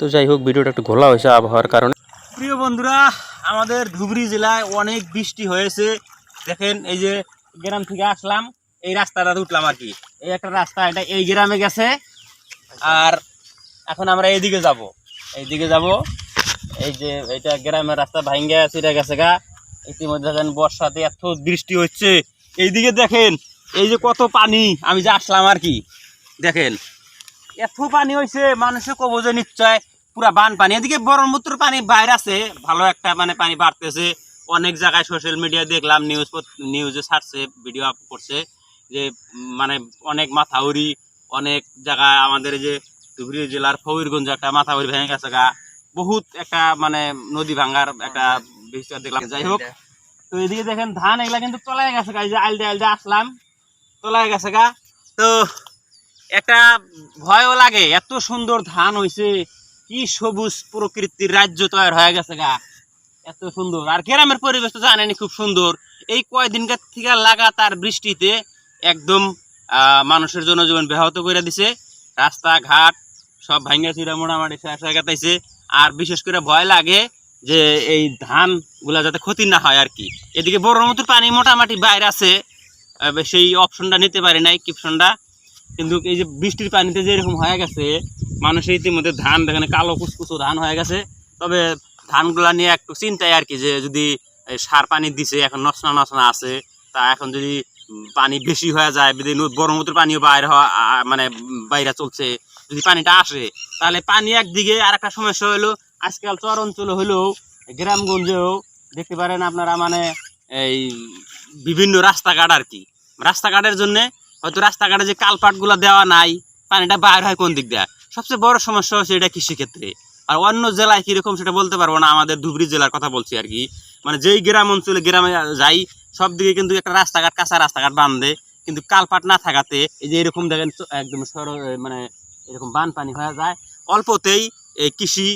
তো যাই হোক, ভিডিওটা একটু ঘোলা হয়েছে আবহাওয়ার কারণে। প্রিয় বন্ধুরা, আমাদের ধুবড়ি জেলায় অনেক বৃষ্টি হয়েছে। দেখেন, এই যে গ্রাম থেকে আসলাম, এই রাস্তাটা উঠলাম আর কি। এই একটা রাস্তা, এটা এই গ্রামে গেছে। আর এখন আমরা এইদিকে যাব। এইদিকে যাব। এই যে এটা গ্রামের রাস্তা ভাঙ্গা চিরা গেছে গা। ইতিমধ্যে দেখেন, বর্ষাতে এত বৃষ্টি হচ্ছে। এইদিকে দেখেন, এই যে কত পানি, আমি যে আসলাম আর কি। দেখেন এত পানি হয়েছে মানুষে কবো যে নিশ্চয় পুরা বান পানি এদিকে ব্রহ্মপুত্র পানি বাইরে আছে, ভালো একটা মানে পানি বাড়তেছে। অনেক জায়গায় সোশ্যাল মিডিয়া দেখলাম নিউজ নিউজে ছাড়ছে ভিডিও আপ করছে যে মানে অনেক মাথাউরি, অনেক জায়গায় আমাদের যে ধুবড়ি জেলার ফকিরগঞ্জ একটা মাথাউরি ভেঙে গেছে গা। বহুত একটা মানে নদী ভাঙ্গার একটা বিষয় দেখলাম। যাই হোক, তো এদিকে দেখেন, ধান এগুলা কিন্তু তলায় গেছে গা। যে আলদে আলদে আসলাম, তলায় গেছে গা। তো একটা ভয়ও লাগে, এত সুন্দর ধান হইছে, কি সবুজ প্রকৃতির রাজ্য তৈরি হয়ে গেছে গা, এত সুন্দর। আর গ্রামের পরিবেশ তো জানেনি খুব সুন্দর। এই কয়দিনকার থেকে লাগাতার বৃষ্টিতে একদম মানুষের জনজীবন ব্যাহত করে দিছে। রাস্তাঘাট সব ভাঙ্গা চিরা মোটামুটি শেষ হয়ে গেছে। আর বিশেষ করে ভয় লাগে যে এই ধানগুলা যাতে ক্ষতি না হয় আর কি। এদিকে বড় মতো পানি মোটামুটি বাইরে আছে সেই অপশনটা নিতে পারি নাই কিপশনটা কিন্তু এই যে বৃষ্টির পানিতে যে এরকম হয়ে গেছে মানুষের ইতিমধ্যে ধান দেখেন, কালো কুচকুচো ধান হয়ে গেছে। তবে ধানগুলা নিয়ে একটু চিন্তায় আর কি যে যদি সার পানি দিছে, এখন নসনা নসনা আছে, তা এখন যদি পানি বেশি হয়ে যায়, যদি ব্রহ্মপুত্র পানিও বাইরে হওয়া মানে বাইরে চলছে, যদি পানিটা আসে, তাহলে পানি একদিকে আর একটা সমস্যা হলো আজকাল চর অঞ্চলে হলেও গ্রামগঞ্জেও দেখতে পারেন আপনারা মানে এই বিভিন্ন রাস্তাঘাট আর কি। রাস্তাঘাটের জন্য হয়তো রাস্তাঘাটে যে কালপাটগুলো দেওয়া নাই, পানিটা বাইর হয় কোন দিক দিয়ে? সবচেয়ে বড় সমস্যা হচ্ছে এটা কৃষিক্ষেত্রে। আর অন্য জেলায় কীরকম সেটা বলতে পারব না, আমাদের ধুবড়ি জেলার কথা বলছি আর কি। মানে যেই গ্রাম অঞ্চলে গ্রামে যাই, সব দিকে কিন্তু একটা রাস্তাঘাট, কাঁচা রাস্তাঘাট বান্ধে কিন্তু কালপাট না থাকাতে এই যে এরকম দেখেন একদম সর মানে এরকম বানপানি হয়ে যায়। অল্পতেই এই কৃষি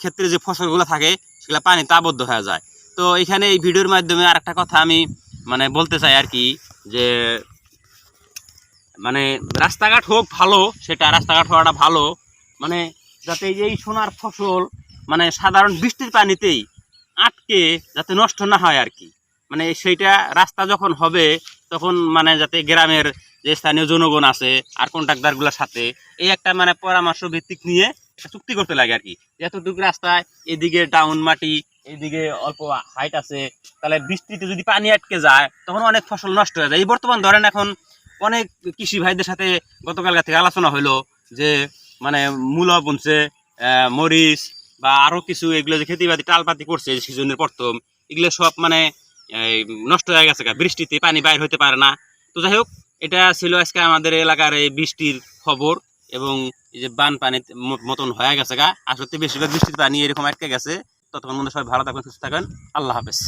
ক্ষেত্রে যে ফসলগুলো থাকে, সেগুলো পানিতে আবদ্ধ হয়ে যায়। তো এখানে এই ভিডিওর মাধ্যমে আর একটা কথা আমি মানে বলতে চাই আর কি, যে মানে রাস্তাঘাট হোক ভালো, সেটা রাস্তাঘাট হওয়াটা ভালো। মানে যাতে এই সোনার ফসল মানে সাধারণ বৃষ্টির পানিতেই আটকে যাতে নষ্ট না হয় আর কি। মানে সেইটা রাস্তা যখন হবে, তখন মানে যাতে গ্রামের যে স্থানীয় জনগণ আছে আর কন্ট্রাক্টারগুলোর সাথে, এই একটা মানে পরামর্শ ভিত্তিক নিয়ে চুক্তি করতে লাগে আর কি। যতটুকু রাস্তায় এদিকে ডাউন মাটি, এদিকে অল্প হাইট আছে, তাহলে বৃষ্টিতে যদি পানি আটকে যায়, তখন অনেক ফসল নষ্ট হয়ে যায়। এই বর্তমান ধরেন এখন অনেক কৃষি ভাইদের সাথে গতকাল থেকে আলোচনা হলো যে মানে মূলা বুনছে মরিচ বা আরও কিছু, এগুলো যে খেতিবাদি টালপাতি করছে সিজনের প্রথম, এগুলো সব মানে নষ্ট হয়ে গেছে। বৃষ্টিতে পানি বাইর হতে পারে না। তো যাই হোক, এটা ছিল আজকে আমাদের এলাকার এই বৃষ্টির খবর এবং এই যে বান পানি মতন হয়ে গেছে গা। আসলে বেশিরভাগ বৃষ্টির পানি এরকম আটকে গেছে। ততক্ষণ মধ্যে সবাই ভালো থাকবেন, সুস্থ থাকবেন। আল্লাহ হাফেজ।